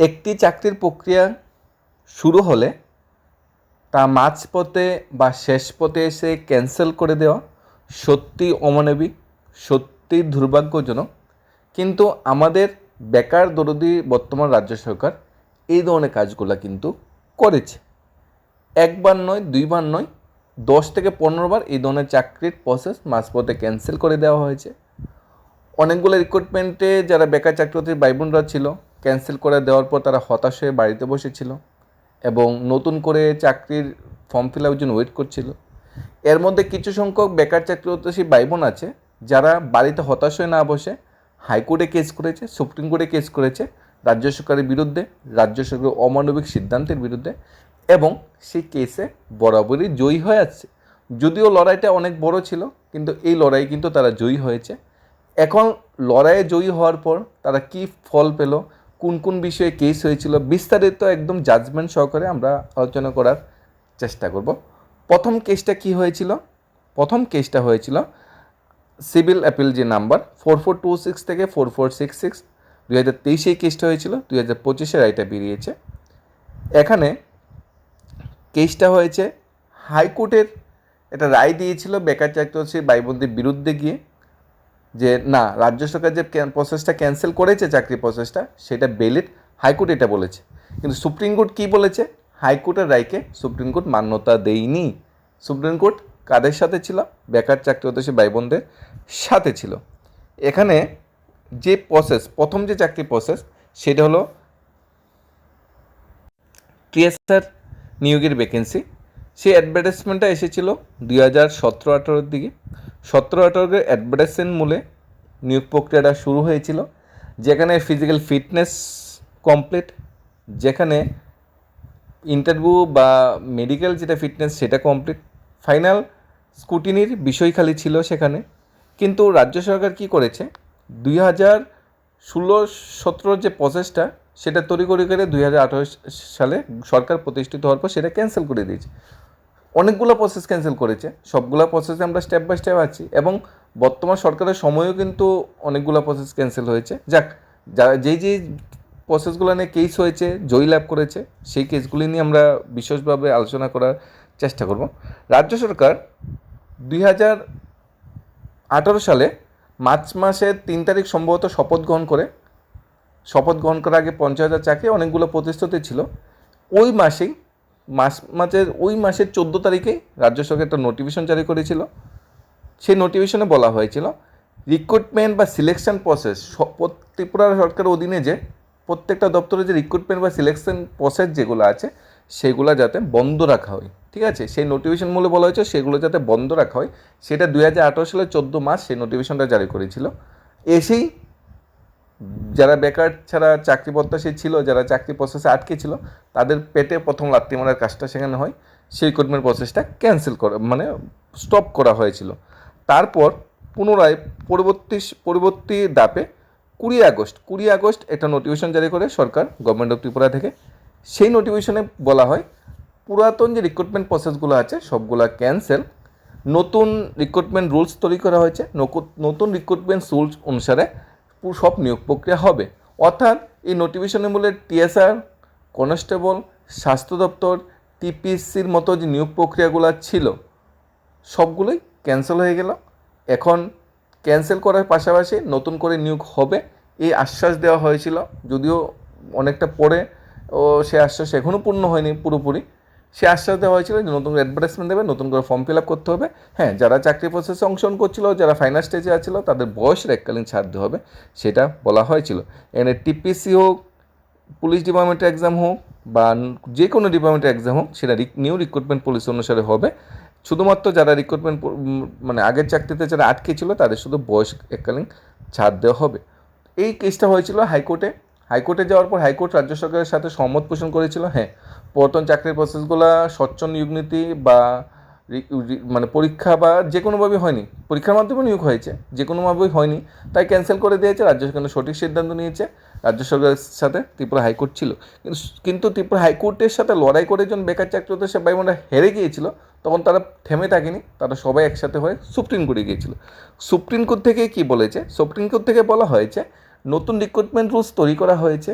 একটি চাকরির প্রক্রিয়া শুরু হলে তা মাঝপথে বা শেষ পথে এসে ক্যান্সেল করে দেওয়া সত্যি অমানবিক, সত্যি দুর্ভাগ্যজনক। কিন্তু আমাদের বেকার দরদি বর্তমান রাজ্য সরকার এই ধরনের কাজগুলো কিন্তু করেছে। একবার নয়, দুইবার নয়, দশ থেকে পনেরো বার এই ধরনের চাকরির প্রসেস মাঝপথে ক্যান্সেল করে দেওয়া হয়েছে। অনেকগুলো রিক্রুটমেন্টে যারা বেকার চাকরিতে ভাই ছিল ক্যান্সেল করে দেওয়ার পর তারা হতাশ হয়ে বাড়িতে বসেছিল এবং নতুন করে চাকরির ফর্ম ফিল আপের জন্য ওয়েট করছিল। এর মধ্যে কিছু সংখ্যক বেকার চাকরিরতী ভাই বোন আছে যারা বাড়িতে হতাশ হয়ে না বসে হাইকোর্টে কেস করেছে, সুপ্রিম কোর্টে কেস করেছে, রাজ্য সরকারের বিরুদ্ধে, রাজ্য সরকারের অমানবিক সিদ্ধান্তের বিরুদ্ধে এবং সেই কেসে বরাবরই জয়ী হয়ে আসছে। যদিও লড়াইটা অনেক বড় ছিল, কিন্তু এই লড়াই কিন্তু তারা জয়ী হয়েছে। এখন লড়াইয়ে জয়ী হওয়ার পর তারা কি ফল পেল কোন কোন বিষয়ে কেস হয়েছিল বিস্তারিত একদম জাজমেন্ট সহকারে আমরা আলোচনা করার চেষ্টা করব। প্রথম কেসটা কি হয়েছিল? প্রথম কেসটা হয়েছিল সিভিল অ্যাপিল যে number four four two six থেকে ফোর ফোর সিক্স সিক্স দুই হাজার তেইশে কেসটা হয়েছিল, দুই হাজার পঁচিশে রায়টা বেরিয়েছে। এখানে কেসটা হয়েছে হাইকোর্টের একটা রায় দিয়েছিল বেকার চাকরি বাইবন্দির বিরুদ্ধে গিয়ে। যে না, রাজ্য সরকার যে প্রসেসটা ক্যান্সেল করেছে চাকরি প্রসেসটা সেটা বেলিড হাইকোর্ট এটা বলেছে। কিন্তু সুপ্রিম কোর্ট কী বলেছে? হাইকোর্টের রায়কে সুপ্রিম কোর্ট মান্যতা দেয়নি। সুপ্রিম কোর্ট কাদের সাথে ছিল? বেকার চাকরি হতে সে ভাই বোনদের সাথে ছিল। এখানে যে প্রসেস প্রথম যে চাকরি প্রসেস সেটা হলো টিএসআর নিয়োগের ভ্যাকেন্সি সেই অ্যাডভার্টাইজমেন্টটা এসেছিল দুই হাজার সতেরো আঠারোর দিকে। সতেরো আঠারোর অ্যাডভার্টাইজমেন্ট মূলে নিয়োগ প্রক্রিয়াটা শুরু হয়েছিল, যেখানে ফিজিক্যাল ফিটনেস কমপ্লিট যেখানে ইন্টারভিউ বা মেডিকেল যেটা ফিটনেস সেটা কমপ্লিট ফাইনাল স্কুটিনির বিষয় খালি ছিল সেখানে। কিন্তু রাজ্য সরকার কি করেছে? দুই হাজার ষোলো সতেরোর যে প্রসেসটা সেটা তড়িঘড়ি করে দুই হাজার আঠারো সালে সরকার প্রতিষ্ঠিত হওয়ার পর সেটা ক্যান্সেল করে দিয়েছে। অনেকগুলো প্রসেস ক্যান্সেল করেছে। সবগুলো প্রসেসে আমরা স্টেপ বাই স্টেপ আছি এবং বর্তমান সরকারের সময়ও কিন্তু অনেকগুলো প্রসেস ক্যান্সেল হয়েছে। যাক, যা, যেই যেই প্রসেসগুলো নিয়ে কেস হয়েছে, জয়ী লাভ করেছে, সেই কেসগুলি নিয়ে আমরা বিশেষভাবে আলোচনা করার চেষ্টা করব। রাজ্য সরকার দুই হাজার আঠারো সালে মার্চ মাসের তিন তারিখ সম্ভবত শপথ গ্রহণ করে। শপথ গ্রহণ করার আগে পঞ্চাশ হাজার চাকরি অনেকগুলো প্রতিশ্রুতি ছিল। ওই মাসেই মাস মাসের, ওই মাসের চোদ্দ তারিখে রাজ্য সরকার একটা নোটিফিকেশন জারি করেছিল। সেই নোটিফিকেশনে বলা হয়েছিল রিক্রুটমেন্ট বা সিলেকশন প্রসেস ত্রিপুরা সরকারের অধীনে যে প্রত্যেকটা দপ্তরে যে রিক্রুটমেন্ট বা সিলেকশন প্রসেস যেগুলো আছে, সেগুলো যাতে বন্ধ রাখা হয়। ঠিক আছে? সেই নোটিফিকেশন মূলে বলা হয়েছে, সেগুলো যাতে বন্ধ রাখা হয়। সেটা দুই হাজার আঠারো সালের চোদ্দ মাস সেই নোটিফিকেশনটা জারি করেছিল। এসেই যারা বেকার ছাড়া চাকরি প্রত্যাশী ছিল, যারা চাকরি প্রসেসে আটকে ছিল, তাদের পেটে প্রথম লাত্তি মারার কাজটা সেখানে হয়। সেই রিক্রুটমেন্ট প্রসেসটা ক্যান্সেল করা মানে স্টপ করা হয়েছিল। তারপর পুনরায় পরবর্তী পরবর্তী দাপে কুড়ি আগস্ট কুড়ি আগস্ট একটা নোটিফিকেশন জারি করে সরকার গভর্নমেন্ট অফ ত্রিপুরা থেকে। সেই নোটিফিকেশনে বলা হয়, পুরাতন যে রিক্রুটমেন্ট প্রসেসগুলো আছে, সবগুলো ক্যান্সেল নতুন রিক্রুটমেন্ট রুলস তৈরি করা হয়েছে। নতুন রিক্রুটমেন্ট রুলস অনুসারে সব নিয়োগ প্রক্রিয়া হবে। অর্থাৎ এই নোটিফিকেশনের মূলে টিএসআর কনস্টেবল স্বাস্থ্য দপ্তর টিপিএসসির মতো যে নিয়োগ প্রক্রিয়াগুলো ছিল, সবগুলোই ক্যান্সেল হয়ে গেল। এখন ক্যান্সেল করার পাশাপাশি নতুন করে নিয়োগ হবে এই আশ্বাস দেওয়া হয়েছিল। যদিও অনেকটা পরে, ও সে আশ্বাস এখনও পূর্ণ হয়নি, পুরোপুরি। সে আশ্বাস দেওয়া হয়েছিল যে নতুন অ্যাডভার্টাইজমেন্ট দেবে, নতুন করে ফর্ম ফিল আপ করতে হবে। হ্যাঁ যারা চাকরি প্রসেসে অংশগ্রহণ করছিল, যারা ফাইনাল স্টেজে আছিল, তাদের বয়সের এককালীন ছাড় দেওয়া হবে, সেটা বলা হয়েছিল। এখানে টিপিসি হোক পুলিশ ডিপার্টমেন্টের এক্সাম হোক, বা যে কোনো ডিপার্টমেন্টের এক্সাম হোক, সেটা নিউ রিক্রুটমেন্ট পলিসি অনুসারে হবে। শুধুমাত্র যারা রিক্রুটমেন্ট মানে আগের চাকরিতে যারা আটকে ছিল, তাদের শুধু বয়স এককালীন ছাড় দেওয়া হবে। এই কেসটা হয়েছিল হাইকোর্টে। হাইকোর্টে যাওয়ার পর হাইকোর্ট রাজ্য সরকারের সাথে সম্মত পোষণ করেছিল হ্যাঁ প্রথম চাকরির প্রসেসগুলো স্বচ্ছ নিয়োগ নীতি বা মানে পরীক্ষা বা যে কোনোভাবেই হয়নি, পরীক্ষার মাধ্যমে নিয়োগ হয়েছে যে কোনোভাবেই হয়নি, তাই ক্যান্সেল করে দিয়েছে, রাজ্য সরকার সঠিক সিদ্ধান্ত নিয়েছে, রাজ্য সরকারের সাথে ত্রিপুরা হাইকোর্ট ছিল। কিন্তু ত্রিপুরা হাইকোর্টের সাথে লড়াই করে যখন বেকার চাকরি হতে সে ভাইবোনরা হেরে গিয়েছিল, তখন তারা থেমে থাকেনি, তারা সবাই একসাথে হয়ে সুপ্রিম কোর্টে গিয়েছিল। সুপ্রিম কোর্ট থেকে কি বলেছে? সুপ্রিম কোর্ট থেকে বলা হয়েছে নতুন রুলস তৈরি করা হয়েছে।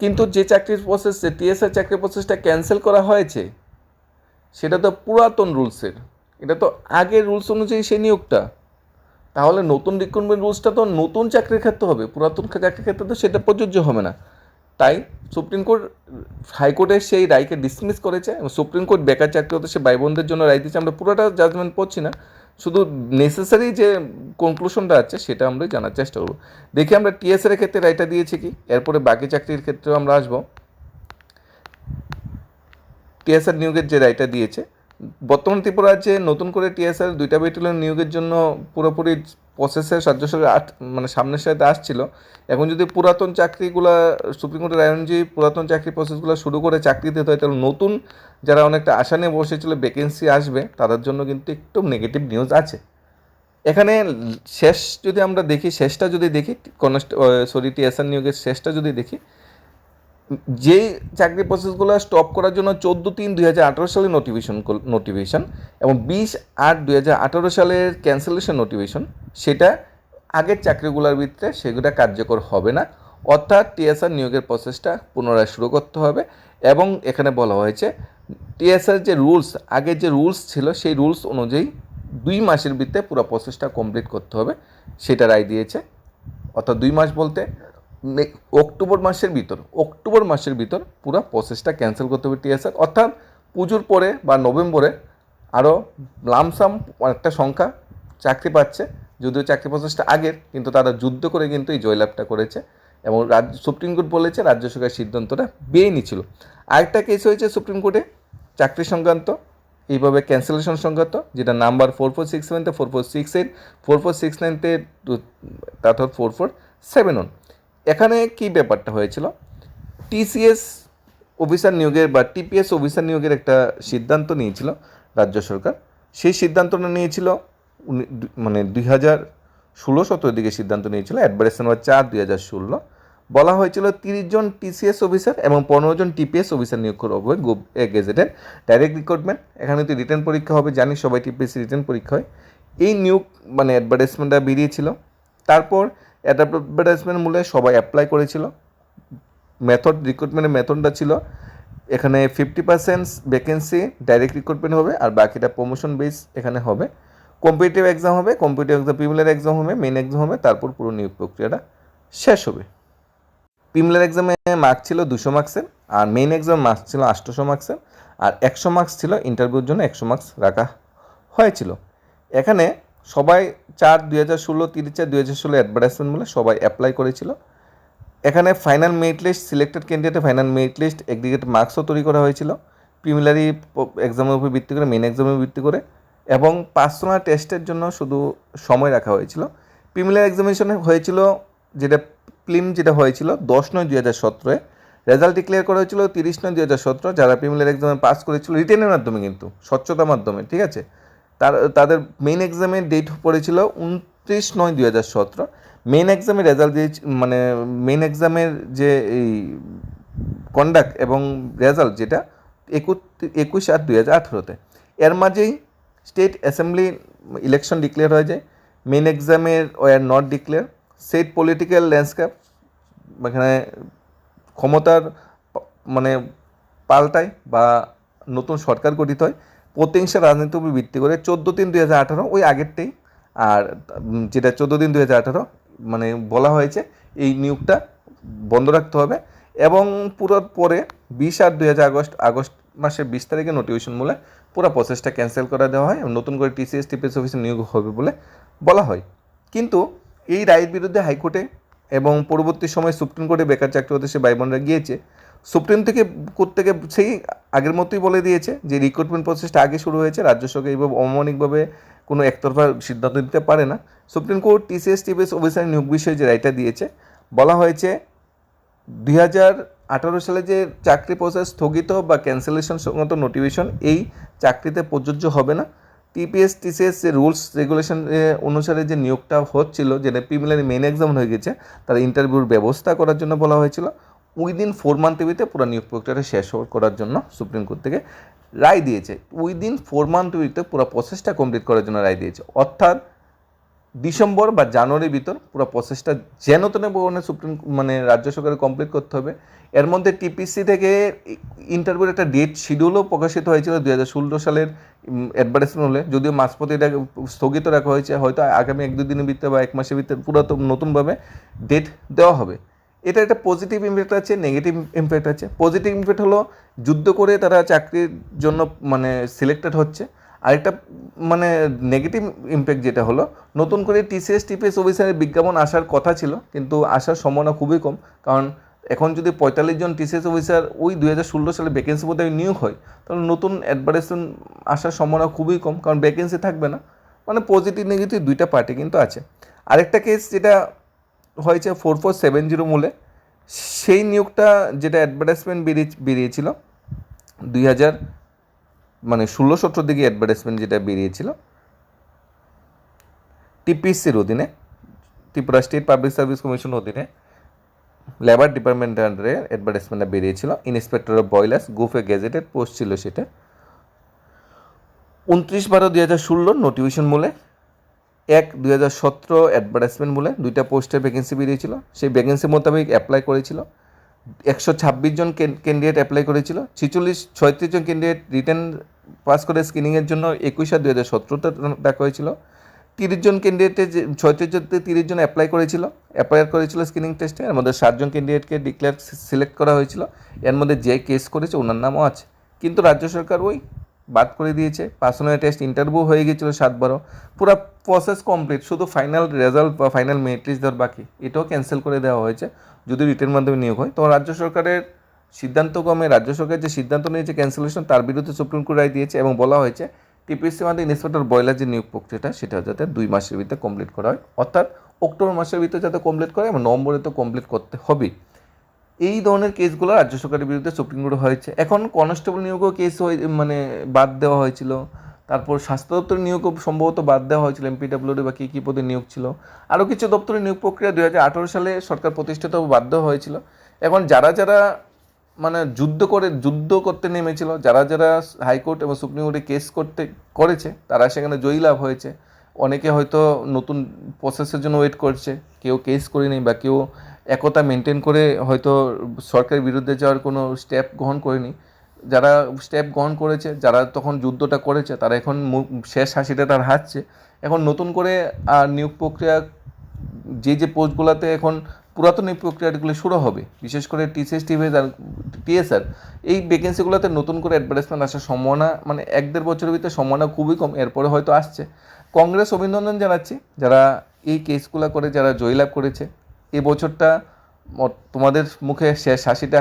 কিন্তু যে চাকরির প্রসেস যে টিএসআর চাকরির প্রসেসটা ক্যান্সেল করা হয়েছে, সেটা তো পুরাতন রুলসের এটা তো আগের রুলস অনুযায়ী সেই নিয়োগটা। তাহলে নতুন রিক্রুটমেন্ট রুলসটা তো নতুন চাকরির ক্ষেত্রে হবে। পুরাতন চাকরির ক্ষেত্রে তো সেটা প্রযোজ্য হবে না। তাই সুপ্রিম কোর্ট হাইকোর্টের সেই রায়কে ডিসমিস করেছে এবং সুপ্রিম কোর্ট বেকার চাকরি হতে সে ভাই বোনদের জন্য রায় দিচ্ছে আমরা পুরোটা জাজমেন্ট পড়ছি না। শুধু নেসেসারি যে কনক্লুশনটা আছে, সেটা আমরা জানার চেষ্টা করব। দেখি আমরা টিএসএর ক্ষেত্রে রাইটা দিয়েছি কি? এরপরে বাকি চাকরির ক্ষেত্রেও আমরা আসব। টিএসআর নিয়োগের যে রায়টা দিয়েছে, বর্তমান ত্রিপুরা যে নতুন করে টিএসআর দুইটা ব্যাটালিয়ন নিয়োগের জন্য পুরোপুরি প্রসেসের রাজ্য সরকার আট মানে সামনের সাথে আসছিল। এখন যদি পুরাতন চাকরিগুলো সুপ্রিম কোর্টের রায় অনুযায়ী পুরাতন চাকরি প্রসেসগুলো শুরু করে চাকরি দিতে হয়, তাহলে নতুন যারা অনেকটা আশা নিয়ে বসেছিল ভ্যাকেন্সি আসবে, তাদের জন্য কিন্তু একটু নেগেটিভ নিউজ আছে। এখানে শেষ যদি আমরা দেখি, শেষটা যদি দেখি, কনস্ট সরি টিএসআর নিয়োগের শেষটা যদি দেখি যেই চাকরি প্রসেসগুলো স্টপ করার জন্য চোদ্দ তিন দুই হাজার আঠারো সালে নোটিফিকেশন নোটিফিকেশন এবং বিশ আট দুই হাজার আঠারো সালের ক্যান্সেলেশন নোটিফিকেশন সেটা আগের চাকরিগুলোর ভিতরে সেগুলো কার্যকর হবে না। অর্থাৎ টিএসআর নিয়োগের প্রসেসটা পুনরায় শুরু করতে হবে এবং এখানে বলা হয়েছে টিএসআর যে রুলস আগের যে রুলস ছিল সেই রুলস অনুযায়ী দুই মাসের ভিতরে পুরো প্রসেসটা কমপ্লিট করতে হবে সেটা রায় দিয়েছে। অর্থাৎ দুই মাস বলতে অক্টোবর মাসের ভিতর, অক্টোবর মাসের ভিতর পুরো প্রসেসটা ক্যান্সেল করতে হবে টিএসআর অর্থাৎ পুজোর পরে বা নভেম্বরে আরও লামসাম একটা সংখ্যা চাকরি পাচ্ছে, যদিও চাকরি প্রসেসটা আগের, কিন্তু তারা যুদ্ধ করে কিন্তু এই জয়লাভটা করেছে এবং রাজ্য সুপ্রিম কোর্ট বলেছে, রাজ্য সরকারের সিদ্ধান্তটা বেআইনি ছিল আরেকটা কেস হয়েছে সুপ্রিম কোর্টে, চাকরি সংক্রান্ত, এইভাবে ক্যান্সেলেশন সংক্রান্ত, যেটা number four four six সেভেনতে four four six eight four four six নাইনতে তারপর ফোর ফোর সেভেন ওয়ান এখানে কি ব্যাপারটা হয়েছিল? টিসিএস অফিসার নিয়োগের বা টিপিএস অফিসার নিয়োগের একটা সিদ্ধান্ত নিয়েছিল রাজ্য সরকার। সেই সিদ্ধান্তটা নিয়েছিল মানে দুই হাজার ষোলো সতেরো দিকে সিদ্ধান্ত নিয়েছিল অ্যাডভার্টাইজ নাম্বার চার দুই হাজার ষোলো। বলা হয়েছিল তিরিশ জন টিসিএস অফিসার এবং পনেরো জন টিপিএস অফিসার নিয়োগ করা হবে গেজেটের। ডাইরেক্ট রিক্রুটমেন্ট এখানে তো রিটার্ন পরীক্ষা হবে, জানি সবাই টিপিএস রিটার্ন পরীক্ষা হয়। এই নিয়োগ মানে অ্যাডভার্টাইজমেন্টটা বেরিয়েছিল। তারপর অ্যাডভার্টাইজমেন্ট মূলে সবাই অ্যাপ্লাই করেছিল। মেথড রিক্রুটমেন্টের মেথডটা ছিল, এখানে fifty percent vacancy direct recruitment হবে আর বাকিটা প্রমোশন বেস এখানে হবে। কম্পিটিটিভ এক্সাম হবে কম্পিটিটিভ এক্সাম প্রিমিলার এক্সাম হবে মেন এক্সাম হবে, তারপর পুরো নিয়োগ প্রক্রিয়াটা শেষ হবে। প্রিমিলার এক্সামে মার্ক ছিল দুশো মার্কসের আর মেইন এক্সাম মার্কস ছিল আটশোশো মার্কসের আর একশো মার্কস ছিল ইন্টারভিউর জন্য একশো মার্কস রাখা হয়েছিল। এখানে সবাই চার দুই হাজার ষোলো, তিরিশ চার দুই হাজার ষোলো অ্যাডভার্টাইজমেন্ট বলে সবাই অ্যাপ্লাই করেছিল। এখানে ফাইনাল মেরিট লিস্ট সিলেক্টেড ক্যান্ডিডেটের ফাইনাল মেরিট লিস্ট এগ্রিগেট মার্কসও তৈরি করা হয়েছিল। প্রিমিলারি এক্সামের উপর ভিত্তি করে মেন এক্সামের ভিত্তি করে এবং পার্সোনাল টেস্টের জন্য শুধু সময় রাখা হয়েছিল। প্রিমিলার এক্সামিনেশনে হয়েছিল যেটা প্লিম যেটা হয়েছিল দশ নয় দুই হাজার সতেরোয় রেজাল্ট ডিক্লেয়ার করা হয়েছিল তিরিশ নয় দুই হাজার সতেরো, যারা প্রিমিলার এক্সামে পাস করেছিল রিটেনের মাধ্যমে কিন্তু, স্বচ্ছতার মাধ্যমে, ঠিক আছে? তার, তাদের মেইন এক্সামের ডেট পড়েছিল উনত্রিশ নয় দুই হাজার সতেরো। মেইন এক্সামের রেজাল্ট দিয়ে মানে মেইন এক্সামের যে এই কন্ডাক্ট এবং রেজাল্ট যেটা একুশ একুশ আট দুই হাজার আঠেরোতে। এর মাঝেই স্টেট অ্যাসেম্বলি ইলেকশন ডিক্লেয়ার হয়ে যায় মেন এক্সামের were not declare set political landscape এখানে ক্ষমতার মানে পাল্টায় বা নতুন সরকার গঠিত হয় প্রতিহিংসা রাজনীতির উপর ভিত্তি করে চোদ্দ তিন দুই হাজার আঠারো, ওই আগেরটাই। আর যেটা চোদ্দ দিন দুই হাজার আঠারো মানে বলা হয়েছে, এই নিয়োগটা বন্ধ রাখতে হবে। এবং পুরো পরে বিশ আর দুই হাজার আগস্ট আগস্ট মাসের বিশ তারিখে নোটিফিকেশন মূলে পুরো প্রসেসটা ক্যান্সেল করে দেওয়া হয় এবং নতুন করে টিসিএস টিপিএস অফিসে নিয়োগ হবে বলে বলা হয়। কিন্তু এই রায়ের বিরুদ্ধে হাইকোর্টে এবং পরবর্তী সময় সুপ্রিম কোর্টে বেকার চাকরি সে ভাই বোনরা গিয়েছে। সুপ্রিম থেকে কোর্ট থেকে সেই আগের মতোই বলে দিয়েছে যে রিক্রুটমেন্ট প্রসেসটা আগে শুরু হয়েছে, রাজ্য সরকার এইভাবে অমানিকভাবে কোনো একতরফা সিদ্ধান্ত নিতে পারে না। Supreme court TCS TPS officer নিয়োগ বিষয়ে যে রায়টা দিয়েছে, বলা হয়েছে দুই হাজার আঠারো সালে যে চাকরি প্রসেস স্থগিত বা ক্যান্সেলেশন সংক্রান্ত নোটিফিকেশন এই চাকরিতে প্রযোজ্য হবে না। টিপিএস টিসিএস যে রুলস রেগুলেশন অনুসারে যে নিয়োগটা হচ্ছিল, যেটা প্রিমিলারি মেন এক্সাম হয়ে গেছে, তার ইন্টারভিউর ব্যবস্থা করার জন্য বলা হয়েছিল। উইদিন ফোর মান্থের ভিতরে পুরো নিয়োগ প্রক্রিয়াটা শেষ করার জন্য সুপ্রিম কোর্ট থেকে রায় দিয়েছে। উইদিন ফোর মান্থ ভিতরে পুরো প্রসেসটা কমপ্লিট করার জন্য রায় দিয়েছে। অর্থাৎ ডিসেম্বর বা জানুয়ারির ভিতর পুরো প্রসেসটা যেন তেন বর্ণে সুপ্রিম মানে রাজ্য সরকারের কমপ্লিট করতে হবে। এর মধ্যে টিপিসি থেকে ইন্টারভিউর একটা ডেট শিডিউলও প্রকাশিত হয়েছিল দু হাজার ষোলো সালের অ্যাডভার্টাইজমেন্ট হলে। যদিও মাঝপথে এটা স্থগিত রাখা হয়েছে। হয়তো আগামী এক দুই দিনের ভিতরে বা এক মাসের ভিতরে পুরো নতুনভাবে ডেট দেওয়া হবে। এটা একটা পজিটিভ ইম্প্যাক্ট আছে নেগেটিভ ইম্প্যাক্ট আছে। পজিটিভ ইম্প্যাক্ট হলো যুদ্ধ করে তারা চাকরির জন্য মানে সিলেক্টেড হচ্ছে। আরেকটা মানে নেগেটিভ ইম্প্যাক্ট যেটা হলো, নতুন করে টিসিএস টিপিএস অফিসারের বিজ্ঞাপন আসার কথা ছিল, কিন্তু আসার সম্ভাবনা খুবই কম। কারণ এখন যদি পঁয়তাল্লিশ জন টিসিএস অফিসার ওই দুই হাজার ষোলো সালে ভ্যাকেন্সি মধ্যে নিয়োগ হয়, তাহলে নতুন অ্যাডভার্টাইজমেন্ট আসার সম্ভাবনা খুবই কম। কারণ ভ্যাকেন্সি থাকবে না। মানে পজিটিভ নেগেটিভ দুইটা পার্টি কিন্তু আছে। আরেকটা কেস যেটা হয়েছে ফোর ফোর সেভেন জিরো মূলে, সেই নিয়োগটা যেটা অ্যাডভার্টাইজমেন্ট বেরিয়ে বেরিয়েছিল দুই হাজার মানে ষোলো সতেরো দিকে অ্যাডভার্টাইজমেন্ট যেটা বেরিয়েছিল টিপিসির অধীনে, Tripura state public service commission অধীনে লেবার ডিপার্টমেন্টের আন্ডারে অ্যাডভার্টাইজমেন্টটা বেরিয়েছিল ইন্সপেক্টর অফ বয়লার্স গুফে গেজেটেড পোস্ট ছিল সেটা। উনত্রিশ বারো দুই হাজার ষোলোর নোটিফিকেশন মূলে এক দুই হাজার সতেরো অ্যাডভার্টাইজমেন্ট বলে দুইটা পোস্টের ভ্যাকেন্সি বেরিয়েছিল সেই ভ্যাকেন্সি মোতাবেক অ্যাপ্লাই করেছিল। একশো ছাব্বিশ জন ক্যান্ডিডেট অ্যাপ্লাই করেছিল। ছিচল্লিশ, ছয়ত্রিশ জন ক্যান্ডিডেট রিটার্ন পাস করে স্ক্রিনিংয়ের জন্য একুশ আর দুই হাজার সতেরোতে ডাকা হয়েছিল। তিরিশ জন ক্যান্ডিডেটে যে, ছয়ত্রিশ জন তিরিশ জন অ্যাপ্লাই করেছিল। অ্যাপ্লাই করেছিল স্ক্রিনিং টেস্টে এর মধ্যে সাতজন ক্যান্ডিডেটকে ডিক্লেয়ার সিলেক্ট করা হয়েছিল। এর মধ্যে যে কেস করেছে, ওনার নামও আছে। কিন্তু রাজ্য সরকার ওই বাদ করে দিয়েছে। পার্সোনাল টেস্ট ইন্টারভিউ হয়ে গিয়েছিল সাতবারও। পুরো প্রসেস কমপ্লিট শুধু ফাইনাল রেজাল্ট বা ফাইনাল মেরিট লিস্ট দেওয়ার বাকি, এটাও ক্যান্সেল করে দেওয়া হয়েছে। যদি রিটেন মাধ্যমে নিয়োগ হয়, তো রাজ্য সরকারের সিদ্ধান্তক্রমে রাজ্য সরকার যে সিদ্ধান্ত নিয়েছে ক্যান্সেলেশন তার বিরুদ্ধে সুপ্রিম কোর্ট রায় দিয়েছে এবং বলা হয়েছে টিপিসি মাধ্যমে ইন্সপেক্টর বয়লার যে নিয়োগ প্রক্রিয়াটা, সেটা যাতে দুই মাসের ভিতরে কমপ্লিট করা হয়। অর্থাৎ অক্টোবর মাসের ভিতরে যাতে কমপ্লিট করে এবং নভেম্বরে তো কমপ্লিট করতে হবে এই ধরনের কেসগুলো রাজ্য সরকারের বিরুদ্ধে সুপ্রিম কোর্টে হয়েছে। এখন কনস্টেবল নিয়োগও কেস মানে বাদ দেওয়া হয়েছিল। তারপর স্বাস্থ্য দপ্তরের নিয়োগও সম্ভবত বাদ দেওয়া হয়েছিল এমপিডাব্লিউডি বা কী কী পদে নিয়োগ ছিল। আরও কিছু দপ্তরের নিয়োগ প্রক্রিয়া দু হাজার আঠারো সালে সরকার প্রতিষ্ঠিত বাধ্য হয়েছিল। এখন যারা যারা মানে যুদ্ধ করে, যুদ্ধ করতে নেমেছিল, যারা যারা হাইকোর্ট এবং সুপ্রিম কোর্টে কেস করতে, করেছে, তারা সেখানে জয়ী লাভ হয়েছে। অনেকে হয়তো নতুন প্রসেসের জন্য ওয়েট করছে, কেউ কেস করেনি বা কেউ একতা মেনটেন করে হয়তো সরকারের বিরুদ্ধে যাওয়ার কোনো স্টেপ গ্রহণ করেনি। যারা স্টেপ গ্রহণ করেছে, যারা তখন যুদ্ধটা করেছে, তারা এখন শেষ হাসিটা তার হাসছে। এখন নতুন করে আর নিয়োগ প্রক্রিয়া, যে যে পোস্টগুলোতে এখন পুরাতন এই প্রক্রিয়াগুলো শুরু হবে, বিশেষ করে টিসিএস টিভিএস আর টিএসআর এই ভ্যাকেন্সিগুলোতে নতুন করে অ্যাডভার্টাইজমেন্ট আসার সম্ভাবনা মানে এক দেড় বছরের ভিতরে সম্ভাবনা খুবই কম, এরপরে হয়তো আসছে। কংগ্রেস অভিনন্দন জানাচ্ছি, যারা এই কেসগুলো করে, যারা জয়লাভ করেছে এই বছরটা তোমাদের মুখে শেষ হাসিটা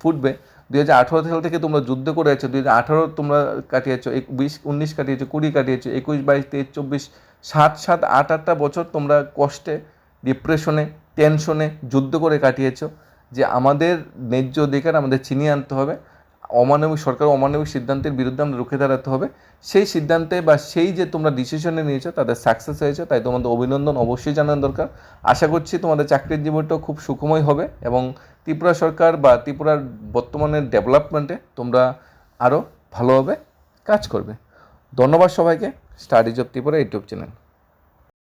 ফুটবে। দু হাজার আঠেরো সাল থেকে তোমরা যুদ্ধ করে আছো দুই হাজার আঠারো তোমরা কাটিয়েছো বিশ, উনিশ কাটিয়েছো, কুড়ি কাটিয়েছো, একুশ, বাইশ, তেইশ, চব্বিশ, সাত সাত, আট, আটটা বছর তোমরা কষ্টে ডিপ্রেশনে টেনশনে যুদ্ধ করে কাটিয়েছো। যে আমাদের ন্যায্য অধিকার আমাদের চিনিয়ে আনতে হবে। অমানবিক, সরকার অমানবিক সিদ্ধান্তের বিরুদ্ধে আমরা রুখে দাঁড়াতে হবে। সেই সিদ্ধান্তে বা সেই যে তোমরা ডিসিশনে নিয়েছো তাদের সাকসেস হয়েছে, তাই তোমাদের অভিনন্দন অবশ্যই জানানো দরকার। আশা করছি তোমাদের চাকরির জীবনটাও খুব সুখময় হবে এবং ত্রিপুরা সরকার বা ত্রিপুরার বর্তমানের ডেভেলপমেন্টে তোমরা আরও ভালোভাবে কাজ করবে। ধন্যবাদ সবাইকে। Studies of Tripura YouTube channel.